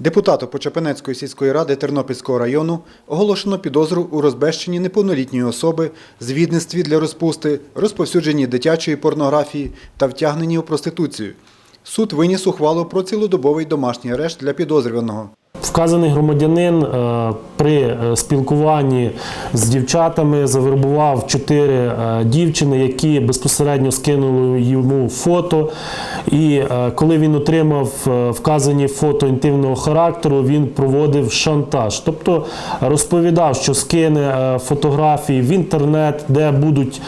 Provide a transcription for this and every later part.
Депутату Почапенецької сільської ради Тернопільського району оголошено підозру у розбещенні неповнолітньої особи, звідництві для розпусти, розповсюдженні дитячої порнографії та втягненні у проституцію. Суд виніс ухвалу про цілодобовий домашній арешт для підозрюваного. Вказаний громадянин е, при е, спілкуванні з дівчатами завербував чотири е, дівчини, які безпосередньо скинули йому фото. І коли він отримав вказані фото інтимного характеру, він проводив шантаж. Тобто розповідав, що скине фотографії в інтернет, де будуть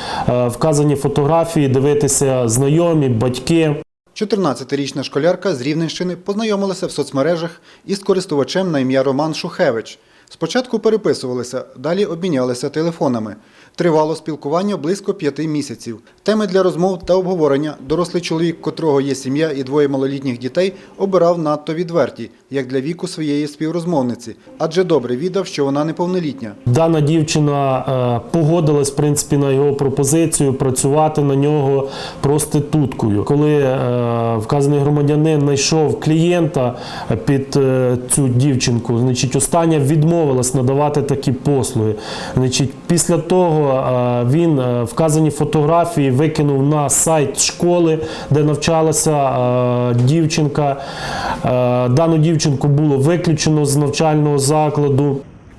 вказані фотографії дивитися знайомі, батьки. 14-річна школярка з Рівненщини познайомилася в соцмережах із користувачем на ім'я Роман Шухевич. Спочатку переписувалися, далі обмінялися телефонами. Тривало спілкування близько п'яти місяців. Теми для розмов та обговорення дорослий чоловік, котрого є сім'я і двоє малолітніх дітей, обирав надто відверті, як для віку своєї співрозмовниці, адже добре віддав, що вона неповнолітня. Дана дівчина е, погодилась в принципі на його пропозицію працювати на нього проституткою. Коли е, вказаний громадянин знайшов клієнта під е, цю дівчинку, значить остання відмовилась надавати такі послуги. Значить, після того він вказані фотографії викинув на сайт школи, де навчалася дівчинка. Дану дівчинку було виключено з навчального закладу.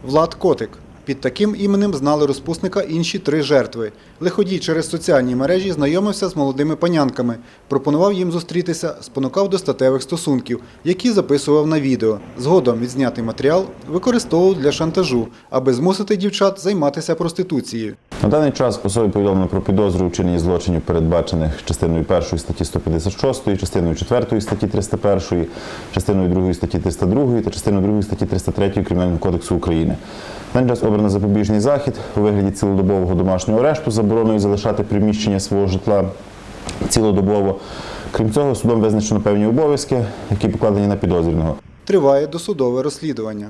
Влад Котик. Під таким іменем знали розпусника інші три жертви. Лиходій через соціальні мережі знайомився з молодими панянками, пропонував їм зустрітися, спонукав до статевих стосунків, які записував на відео. Згодом відзнятий матеріал використовував для шантажу, аби змусити дівчат займатися проституцією. На даний час особі повідомлено про підозру у вчиненні злочинів, передбачених частиною 1 статті 156, частиною 4 статті 301, частиною 2 статті 302 та частиною 2 статті 303 Кримінального кодексу України. На час обрано запобіжний захід у вигляді цілодобового домашнього арешту забороною залишати приміщення свого житла цілодобово. Крім цього, судом визначено певні обов'язки, які покладені на підозрюваного. Триває досудове розслідування.